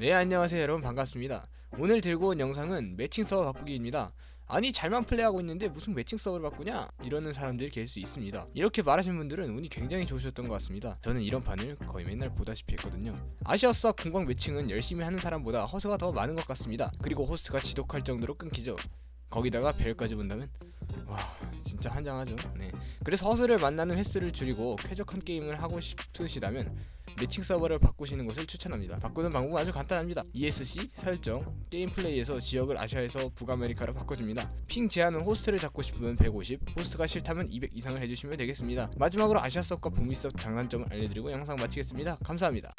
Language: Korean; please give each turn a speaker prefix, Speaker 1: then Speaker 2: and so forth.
Speaker 1: 네 안녕하세요 여러분. 반갑습니다. 오늘 들고 온 영상은 매칭 서버 바꾸기입니다. 아니 잘만 플레이하고 있는데 무슨 매칭 서버를 바꾸냐? 이러는 사람들이 계실 수 있습니다. 이렇게 말하신 분들은 운이 굉장히 좋으셨던 것 같습니다. 저는 이런 판을 거의 맨날 보다시피 했거든요. 아시아스와 공방 매칭은 열심히 하는 사람보다 허수가 더 많은 것 같습니다. 그리고 호스트가 지독할 정도로 끊기죠. 거기다가 벨까지 본다면? 와 진짜 한장하죠. 네. 그래서 허스를 만나는 횟수를 줄이고 쾌적한 게임을 하고 싶으시다면 매칭 서버를 바꾸시는 것을 추천합니다. 바꾸는 방법은 아주 간단합니다. ESC 설정, 게임 플레이에서 지역을 아시아에서 북아메리카로 바꿔줍니다. 핑 제한은 호스트를 잡고 싶으면 150, 호스트가 싫다면 200 이상을 해주시면 되겠습니다. 마지막으로 아시아 서브과 북미 서브 장단점을 알려드리고 영상 마치겠습니다. 감사합니다.